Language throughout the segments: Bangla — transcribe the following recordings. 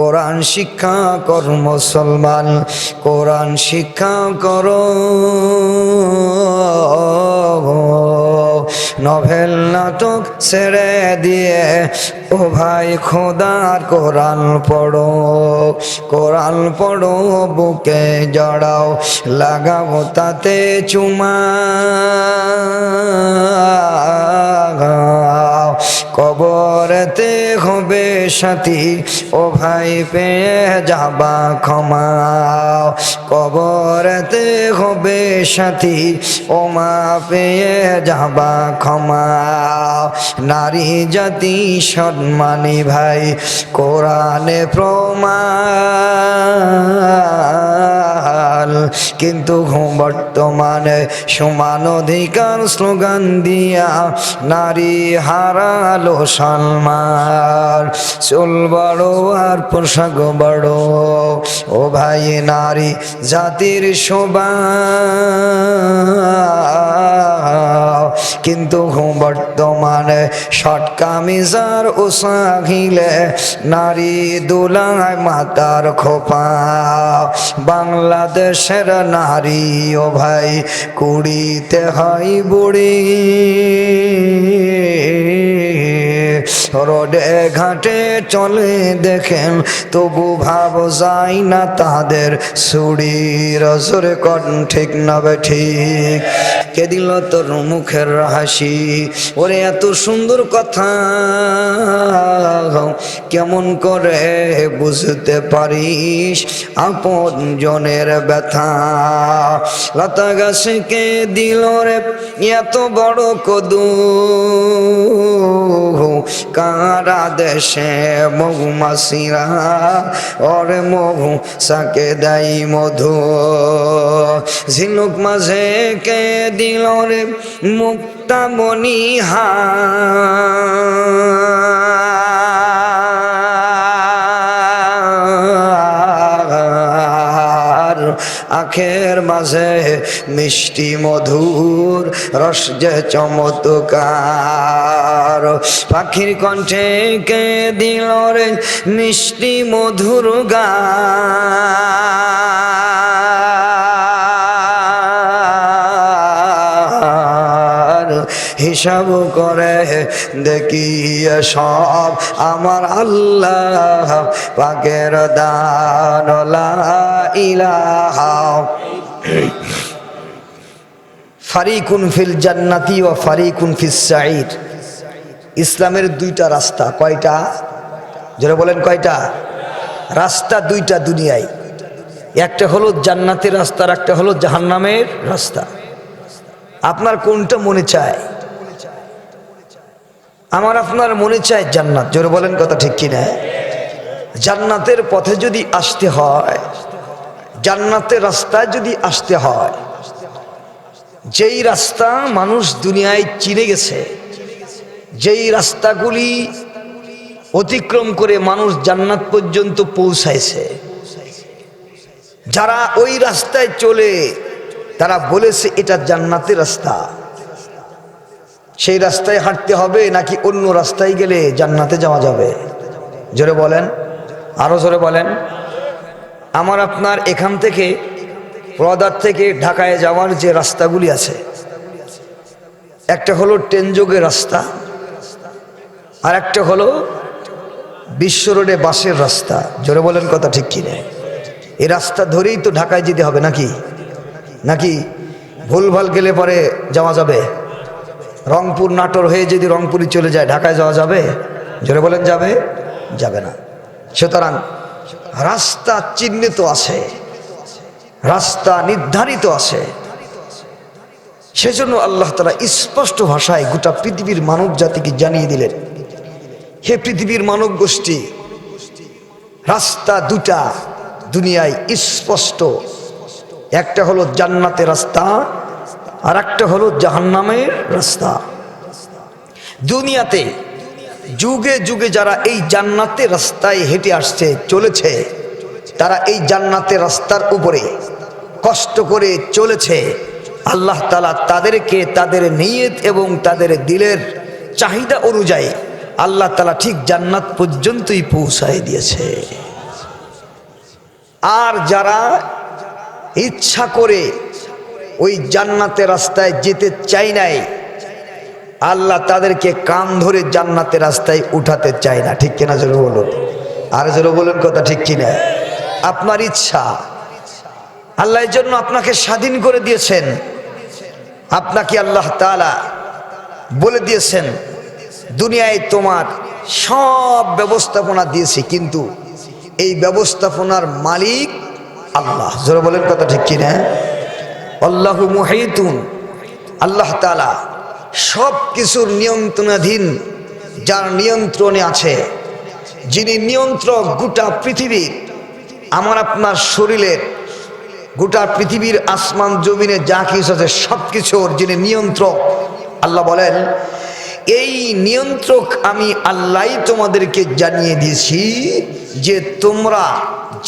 কোরআন শিক্ষা কর মুসলমান কোরআন শিক্ষা কর। নভেল নাটক ছেড়ে দিয়ে ও ভাই খোদার কোরআন পড়ো কোরআন পড়ো, বুকে জড়াও লাগাবো তাতে চুমা। কবরতে হবে সাথী, ও ভাই পেয়ে যাবা ক্ষমা। কবরতে হবে সাথী, ও মা পেয়ে যাবা ক্ষমা। নারী জাতি সম্মানী ভাই, কোরআনে প্রমাণ। কিন্তু বর্তমানে সমান অধিকার, স্লোগান দিয়া নারী হারালো সালমান চুল বড় আর পোশাক বড়, ও ভাই নারী জাতির শোভা। কিন্তু বর্তমানে শর্ট কামিজার ওসাহিলে নারী দোলায় মাতার খোপা। বাংলাদেশের নারী ও ভাই কুড়িতে হয় বুড়ি। রোডে ঘাটে চলে দেখেন, তবু ভাব যায় না তাদের সুড়ির সরে কন ঠিক না বে ঠিক। কে দিল তোর মুখের হাসি? ওরে এত সুন্দর কথা, কেমন করে বুঝতে পারিস? আপন জনের ব্যথা। লতা গাছকে দিল রে এত বড় কদু? কারা দেশে মহু মাসিরা? অর মহু সাকে দাই মধু। ঝিনুক মাঝে কে দিল রে মুক্তা মনিহা আখের মাঝে মিষ্টি মধুর রস যে চমৎকার। পাখির কণ্ঠে কে দিল রে মিষ্টি মধুর গা হিসাব করে দেখি সব আমার আল্লাহ পাকের দান। ফারিকুন ফিল জান্নাতি ও ফারিকুন ফিস সাইর ইসলামের দুইটা রাস্তা, কয়টা? যারা বলেন কয়টা? রাস্তা দুইটা দুনিয়ায়। একটা হলো জান্নাতের রাস্তা আর একটা হলো জাহান্নামের রাস্তা। আপনার কোনটা মনে চায়? আমার আপনার মনে চায় জান্নাত, জোরে বলেন কথা ঠিক কিনা? জান্নাতের পথে যদি আসতে হয়, জান্নাতের রাস্তায় যদি আসতে হয়, যেই রাস্তা মানুষ দুনিয়ায় চিনে গেছে, যেই রাস্তাগুলি অতিক্রম করে মানুষ জান্নাত পর্যন্ত পৌঁছাইছে, যারা ওই রাস্তায় চলে, তারা বলেছে এটা জান্নাতের রাস্তা। সেই রাস্তায় হাঁটতে হবে নাকি অন্য রাস্তায় গেলে জান্নাতে যাওয়া যাবে? জোরে বলেন। আরও জোরে বলেন। আমার আপনার এখান থেকে, রদার থেকে ঢাকায় যাওয়ার যে রাস্তাগুলি আছে, একটা হলো ট্রেনযোগের রাস্তা, আর একটা হলো বিশ্ব রোডে বাসের রাস্তা। জোরে বলেন কথা ঠিক কিনে? এই রাস্তা ধরেই তো ঢাকায় যেতে হবে নাকি? নাকি ভুলভাল গেলে পরে যাওয়া যাবে? রংপুর নাটোর হয়ে যদি রংপুরি চলে যায়, ঢাকায় যাওয়া যাবে? জোরে বলেন, যাবে? যাবে না। সুতরাং রাস্তা চিহ্নিত আছে, রাস্তা নির্ধারিত আছে। সেজন্য আল্লাহ তালা স্পষ্ট ভাষায় গোটা পৃথিবীর মানব জাতিকে জানিয়ে দিলেন, হে পৃথিবীর মানব গোষ্ঠী, রাস্তা দুটা দুনিয়ায় স্পষ্ট। একটা হলো জান্নাতের রাস্তা আর একটা হলো জাহান্নামের রাস্তা। দুনিয়াতে যুগে যুগে যারা এই জান্নাতের রাস্তায় হেঁটে আসছে, চলেছে, তারা এই জান্নাতের রাস্তার উপরে কষ্ট করে চলেছে। আল্লাহ তালা তাদেরকে তাদের নিয়ত এবং তাদের দিলের চাহিদা অনুযায়ী আল্লাহ তালা ঠিক জান্নাত পর্যন্তই পৌঁছায় দিয়েছে। আর যারা ইচ্ছা করে ওই জান্নাতের রাস্তায় যেতে চাই নাই। আল্লাহ তাদেরকে কান ধরে জান্নাতের রাস্তায় উঠাতে চায় না। ঠিক কিনা জোরে বলুন? আর জোরে বলুন কথা ঠিক কিনা? আপনার ইচ্ছা। আল্লাহ এর জন্য আপনাকে স্বাধীন করে দিয়েছেন। আপনাকে আল্লাহ তাআলা বলে দিয়েছেন, দুনিয়ায় তোমার সব ব্যবস্থাপনা দিয়েছি, কিন্তু এই ব্যবস্থাপনার মালিক আল্লাহ। জোরে বলেন কথা ঠিক কিনা? আল্লাহ মুহিতুন, আল্লাহ তাআলা সব কিছুর নিয়ন্ত্রণাধীন যার নিয়ন্ত্রণে আছে, যিনি নিয়ন্ত্রক গোটা পৃথিবীর আমার আপনার শরীরের গোটা পৃথিবীর আসমান, জমিনে যা কিছু আছে সব কিছুর যিনি নিয়ন্ত্রক, আল্লাহ বলেন, এই নিয়ন্ত্রক আমি আল্লাহ তোমাদেরকে জানিয়ে দিয়েছি যে তোমরা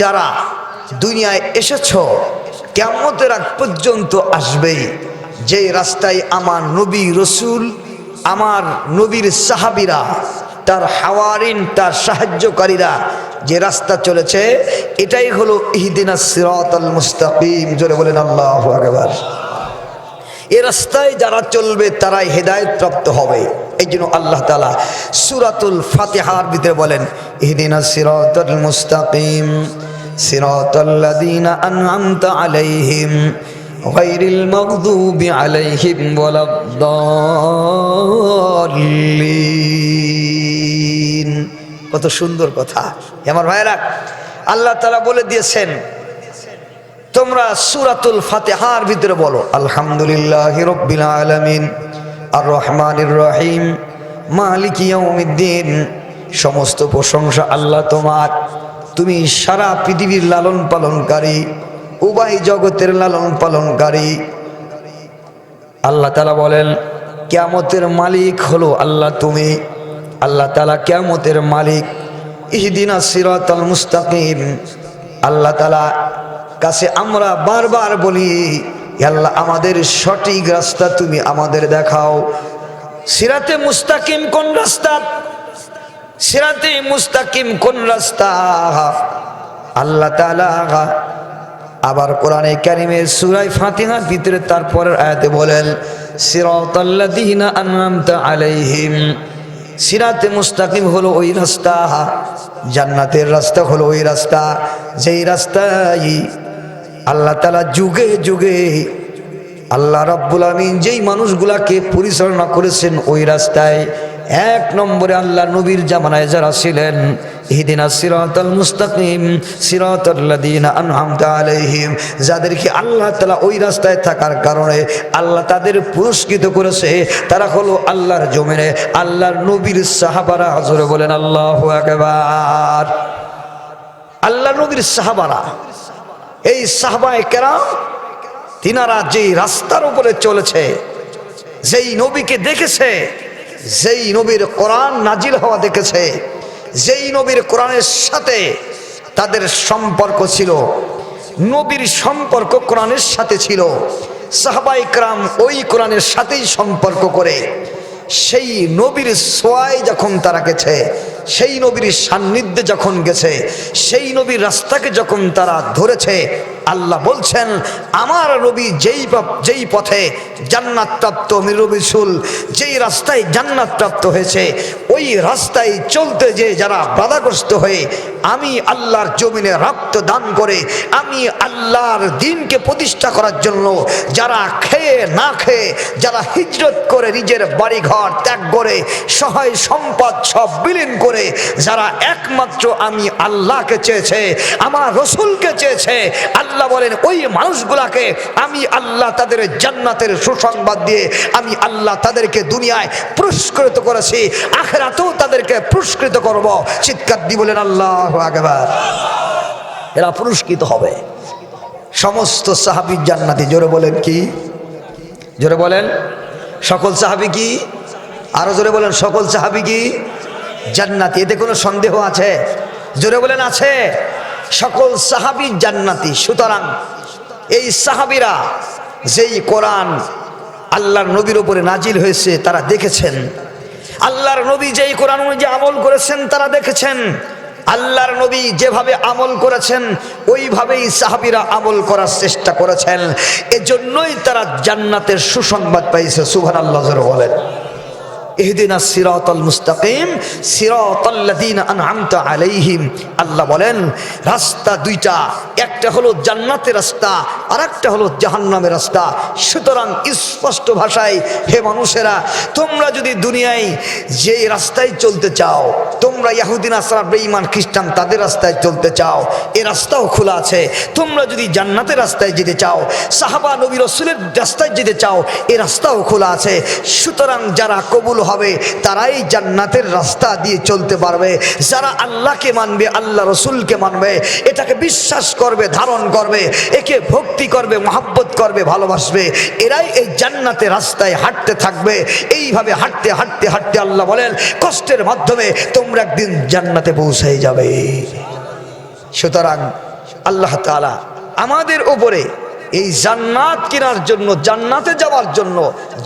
যারা দুনিয়ায় এসেছ কেমতের আগ পর্যন্ত আসবে যে রাস্তায় আমার নবী রসুল, আমার নবীর সাহাবিরা, তার হাওয়ারিন, তার সাহায্যকারীরা যে রাস্তা চলেছে, এটাই হলো ইহদিনা আল বলেন আল্লাহ এ রাস্তায় যারা চলবে, তারাই হেদায়ত প্রাপ্ত হবে। এই জন্য আল্লাহ তালা সুরাতুল ফাতেহার ভিতরে বলেন, ইহদিনা সিরাত মুস্তাকিম। সিরাত আল্লাযীনা আনআমতা আলাইহিম غير المغضوب عليهم ولا الضالين কত সুন্দর কথা আমার ভাইরা আল্লাহ তালা বলে দিয়েছেন তোমরা সুরাতুল ফাতেহার ভিতরে বলো আলহামদুলিল্লাহ রব্বিল আলামিন আর রহমানির রহিম মালিক ইয়াউমিদ্দিন সমস্ত প্রশংসা আল্লাহ তোমার তুমি সারা পৃথিবীর লালন পালনকারী, উভয় জগতের লালন পালনকারী। আল্লাহ তালা বলেন, কেয়ামতের মালিক হলো আল্লাহ তুমি। আল্লাহ তালা কেয়ামতের মালিক। ইহদিনা সিরাত আল মুস্তাকিম। আল্লাহ তালা কাছে আমরা বারবার বলি আল্লাহ, আমাদের সঠিক রাস্তা তুমি আমাদের দেখাও। সিরাতে মুস্তাকিম কোন রাস্তা? সিরাতে মুস্তাকিম কোন রাস্তা? আল্লাহ তালা আবার কোরআনে কারিমের সুরাই ফাতিহার ভিতরে তারপরের আয়াতে বলেন, সিরাতাল্লাযীনা আনআমতা আলাইহিম। সিরাতে মুস্তাকিম হলো ওই রাস্তা, জান্নাতের রাস্তা হলো ওই রাস্তা, যেই রাস্তায় আল্লাহ তালা যুগে যুগে আল্লাহ রাব্বুল আমিন যেই মানুষগুলাকে পরিচালনা করেছেন ওই রাস্তায় এক নম্বরে আল্লাহ নবীর জামানায় যারা ছিলেন, ইহদিনা সিরাতাল মুস্তাকিম সিরাতাল্লাযীনা আনআমতা আলাইহিম, যাদেরকে আল্লাহ তাআলা ওই রাস্তায় থাকার কারণে আল্লাহ তাদের পুরস্কৃত করেছে, তারা হলো আল্লাহর জমিনে, আল্লাহর নবীর সাহাবারা। হজরে বলেন, আল্লাহু আকবার। আল্লাহ নবীর সাহাবারা, এই সাহাবায়ে কেরাম, তিনারা যেই রাস্তার উপরে চলেছে, যেই নবীকে দেখেছে যেই নবীর কোরআন নাজিল হওয়া দেখেছে, যেই নবীর কোরআনের সাথে তাদের সম্পর্ক ছিল, নবীর সম্পর্ক কোরআনের সাথে ছিল, সাহাবাই ক্রাম ওই কোরআনের সাথেই সম্পর্ক করে, সেই নবীর সোয়াই যখন তারা গেছে, সেই নবীর সান্নিধ্যে যখন গেছে, সেই নবীর রাস্তাকে যখন তারা ধরেছে আল্লাহ বলছেন, আমার রবি যেই যেই পথে জান্নাত প্রাপ্ত মিরবিসুল যেই রাস্তায় জান্নাত প্রাপ্ত হয়েছে ওই রাস্তায় চলতে যে যারা বাধাগ্রস্ত হয়ে আমি আল্লাহর জমিনে রক্ত দান করে, আমি আল্লাহর দিনকে প্রতিষ্ঠা করার জন্য যারা খেয়ে না খেয়ে, যারা হিজরত করে নিজের বাড়িঘর ত্যাগ করে, সহায় সম্পদ সব বিলীন করে, যারা একমাত্র আমি আল্লাহকে চেয়েছে, আমার রসুলকে চেয়েছে, আল্লাহ বলেন, ওই মানুষগুলাকে আমি আল্লাহ তাদের জান্নাতের সুসংবাদ দিয়ে আমি আল্লাহ তাদেরকে দুনিয়ায় পুরস্কৃত করেছি আখেরাতেও তাদেরকে পুরস্কৃত করব। চিৎকার দি বলেন, আল্লাহ আগেবার এরা পুরস্কৃত হবে। সমস্ত সাহাবির জান্নাতি, জোরে বলেন কি? জোরে বলেন, সকল সাহাবি কি? আরও জোরে বলেন, সকল সাহাবি কি? জান্নাতি, এতে কোনো সন্দেহ আছে? জোরে বলেন, আছে। সকল সাহাবি জান্নাতি, সুতরাং এই সাহাবিরা যেই কোরআন আল্লাহর নবীর উপরে নাজিল হয়েছে, তারা দেখেছেন। আল্লাহর নবী যেই কোরআন অনুযায়ী আমল করেছেন তারা দেখেছেন। আল্লাহর নবী যেভাবে আমল করেছেন, ওইভাবেই সাহাবিরা আমল করার চেষ্টা করেছেন। এজন্যই তারা জান্নাতের সুসংবাদ পাইছে সুভান আল্লাহ বলেন। ইহদিনা সিরাতাল মুস্তাকিম, সিরাতাল্লাযীনা আনআমতা আলাইহিম। আল্লাহ বলেন, রাস্তা দুইটা, একটা হলো জান্নাতের রাস্তা আর একটা হলো জাহান্নামের রাস্তা। সুতরাং স্পষ্ট ভাষায়, হে মানুষেরা, তোমরা যদি দুনিয়ায় যে রাস্তায় চলতে চাও, তোমরা ইয়াহুদিন আসরা বেঈমান, খ্রিস্টান, তাদের রাস্তায় চলতে চাও, এ রাস্তাও খোলা আছে। তোমরা যদি জান্নাতের রাস্তায় যেতে চাও, সাহাবা নবী রসুলের রাস্তায় যেতে চাও, এ রাস্তাও খোলা আছে। সুতরাং যারা কবুল হবে, তারাই জান্নাতের রাস্তা দিয়ে চলতে পারবে। যারা আল্লাহকে মানবে, আল্লাহ রসুলকে মানবে, এটাকে বিশ্বাস করবে, ধারণ করবে, একে ভক্তি করবে, মহাব্বত করবে, ভালোবাসবে, এরাই এই জান্নাতের রাস্তায় হাঁটতে থাকবে। এইভাবে হাঁটতে হাঁটতে হাঁটতে আল্লাহ বলেন, কষ্টের মাধ্যমে তোমরা একদিন জান্নাতে পৌঁছে যাবে। সুতরাং আল্লাহ তাআলা আমাদের উপরে এই জান্নাত কেনার জন্য, জান্নাতে যাওয়ার জন্য,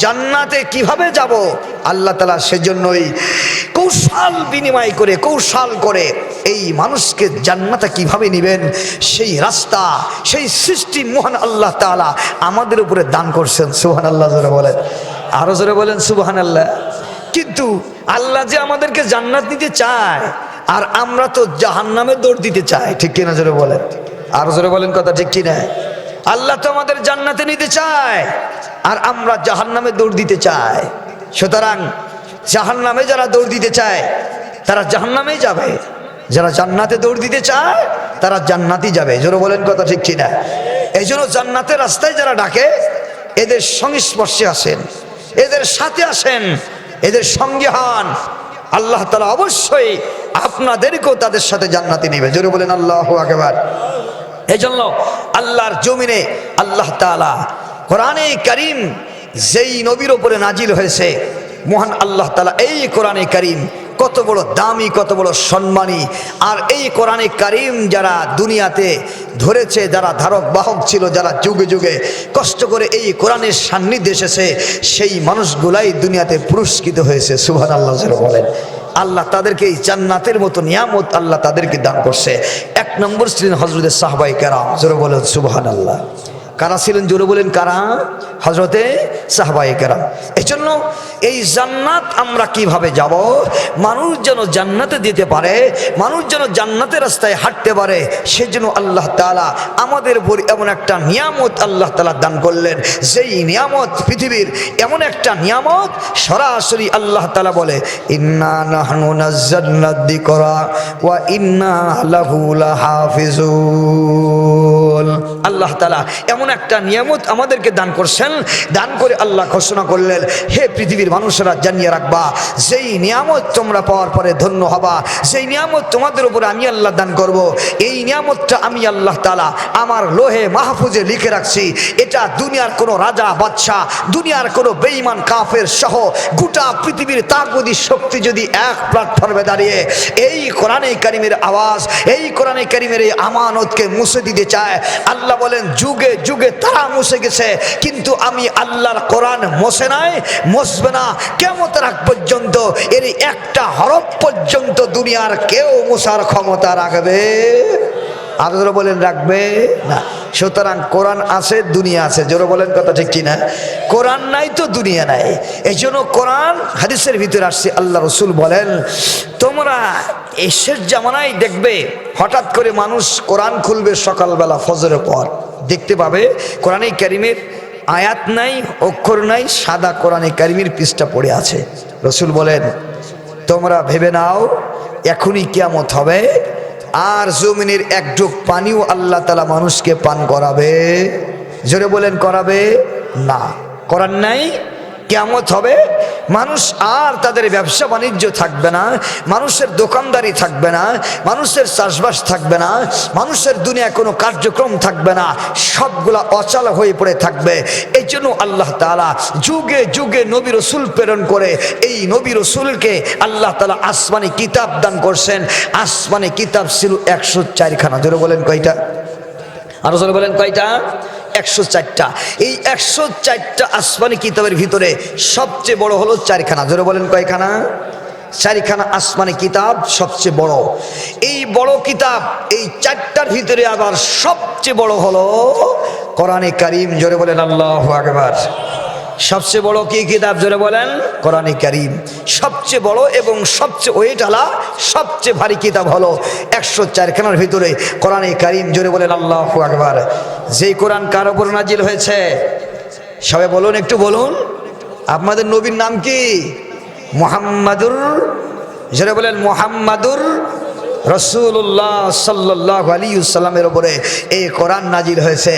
জান্নাতে কীভাবে যাব? আল্লাহ তালা সেজন্যই কৌশল বিনিময় করে, কৌশল করে এই মানুষকে জান্নাতে কীভাবে নেবেন? সেই রাস্তা, সেই সৃষ্টি মহান আল্লাহ তাআলা আমাদের উপরে দান করছেন সুহান আল্লাহ জোরে বলেন। আরও জোরে বলেন সুবাহান আল্লাহ কিন্তু আল্লাহ যে আমাদেরকে জান্নাত দিতে চায়, আর আমরা তো জাহান্নামে দৌড় দিতে চাই, ঠিক কিনা জোরে বলেন? আরও জোরে বলেন কথা, ঠিক কিনা? আল্লাহ তো আমাদের জান্নাতে নিতে চায়, আর আমরা জাহান্নামে দৌড় দিতে চাই। সুতরাং জাহান্নামে যারা দৌড় দিতে চায়, তারা জাহান্নামেই যাবে। যারা জান্নাতে দৌড় দিতে চায়, তারা জান্নাতই যাবে। জোরে বলেন কথা ঠিক কিনা? এই জন্য জান্নাতের রাস্তায় যারা ডাকে, এদের সংস্পর্শে আসেন, এদের সাথে আসেন, এদের সঙ্গে হন। আল্লাহ তালা অবশ্যই আপনাদেরকেও তাদের সাথে জান্নাতি নেবে। জোরে বলেন আল্লাহ আকেবার। এই জন্য আল্লাহর জমিনে আল্লাহ তালা কোরআনে করিম যেই নবীর ওপরে নাজিল হয়েছে, মহান আল্লাহ তালা এই কোরআনে করিম কত বড় দামি, কত বড় সম্মানী। আর এই কোরআনে কারিম যারা দুনিয়াতে ধরেছে, যারা ধারক, বাহক ছিল, যারা যুগে যুগে কষ্ট করে এই কোরআনের সান্নিধ্যে এসেছে, সেই মানুষগুলাই দুনিয়াতে পুরস্কৃত হয়েছে সুভান আল্লাহ বলেন। আল্লাহ তাদেরকে এই জান্নাতের মতো নিয়ামত আল্লাহ তাদেরকে দান করছে। এক নম্বর ছিলেন হজরতের সাহবাই কেরাম, জোরে বলেন সুবাহান আল্লাহ কারা ছিলেন? জোরে বলেন, কারা? হজরতে সাহবাই কারাম। এই জন্য এই জান্নাত আমরা কীভাবে যাব? মানুষ যেন জান্নাতে দিতে পারে, মানুষ যেন জান্নাতের রাস্তায় হাঁটতে পারে, সেজন্য আল্লাহ তালা আমাদের উপর এমন একটা নিয়ামত আল্লাহ তালা দান করলেন। যেই নিয়ামত পৃথিবীর এমন একটা নিয়ামত সরাসরি আল্লাহ তালা বলে, ইন্না যিকরা ওয়া ইন্না লাহাফিজুন। আল্লাহ তালা এমন একটা নিয়ামত আমাদেরকে দান করছেন দান করে আল্লাহ ঘোষণা করলেন, হে পৃথিবীর মানুষেরা জানিয়ে রাখবা, যেই নিয়ামত তোমরা পাওয়ার পরে ধন্য হবা সেই নিয়ামত তোমাদের উপরে আমি আল্লাহ দান করব। এই নিয়ামতটা আমি আল্লাহ তালা আমার লোহে মাহফুজে লিখে রাখছি এটা দুনিয়ার কোনো রাজা, বাদশাহ, দুনিয়ার কোনো বেঈমান, কাফের সহ গোটা পৃথিবীর তাগুদি শক্তি যদি এক প্ল্যাটফর্মে দাঁড়িয়ে এই কোরআনে কারিমের আওয়াজ, এই কোরআনে কারিমের এই আমানতকে মুছে দিতে চায়, আল্লাহ বলেন, যুগে যুগে তারা মুছে গেছে, কিন্তু আমি আল্লাহর কোরআন মশে নাই মশবে না। কেমত রাখ পর্যন্ত, এর একটা হরফ পর্যন্ত দুনিয়ার কেউ মুসার ক্ষমতা রাখবে? আপনারা বলেন, রাখবে না। সুতরাং কোরআন আছে, দুনিয়া আছে। জোরে বলেন কথা ঠিক কিনা? কোরআন নাই তো দুনিয়া নাই। এই জন্য কোরআন হাদিসের ভিতরে আসছে, আল্লাহ রসুল বলেন, তোমরা এসের জামানায় দেখবে, হঠাৎ করে মানুষ কোরআন খুলবে সকালবেলা ফজরের পর। দেখতে পাবে, কোরআনে ক্যারিমের আয়াত নাই, অক্ষর নাই, সাদা কোরআনে কারিমের পৃষ্ঠা পড়ে আছে। রসুল বলেন, তোমরা ভেবে নাও, এখনই কেমত হবে। আর জমিনের এক ঢোক পানিও আল্লাহ তালা মানুষকে পান করাবে। জোরে বলেন করাবে? না। করার নাই? কেমত হবে? মানুষ আর তাদের ব্যবসা বাণিজ্য থাকবে না, মানুষের দোকানদারি থাকবে না, মানুষের চাষবাস থাকবে না, মানুষের দুনিয়া কোনো কার্যক্রম থাকবে না, সবগুলা অচল হয়ে পড়ে থাকবে। এই জন্য আল্লাহ তালা যুগে যুগে নবী রসুল প্রেরণ করে এই নবী রসুলকে আল্লাহ তালা আসমানি কিতাব দান করছেন। আসমানি কিতাব ছিল একশো চারখানা। জোরে বলেন কয়টা? আরও বলেন কয়টা? একশো চারটা। এই একশো চারটা আসমানি কিতাবের ভিতরে সবচেয়ে বড় হলো চারখানা। ধরে বলেন কয়খানা? চারিখানা আসমানি কিতাব সবচেয়ে বড়। এই বড় কিতাব, এই চারটার ভিতরে আবার সবচেয়ে বড় হলো কোরআনে কারিম। জোরে বলেন আল্লাহ আকবার। সবচেয়ে বড় কি কিতাব জোরে বলেন? কোরআনে কারিম। সবচেয়ে বড় এবং সবচেয়ে ওয়েটালা সবচেয়ে ভারী কিতাব হলো একশো চারখানার ভিতরে কোরআনে কারিম জোরে বলেন আল্লাহ আকবার। যেই কোরআন কার ওপর নাজিল হয়েছে? সবাই বলুন, একটু বলুন। আপনাদের নবীর নাম কি? মোহাম্মদুর যারা বলেন, মোহাম্মদুর রসুল্লাহ সাল্লাহ আলী সাল্লামের ওপরে এই কোরআন নাজিল হয়েছে।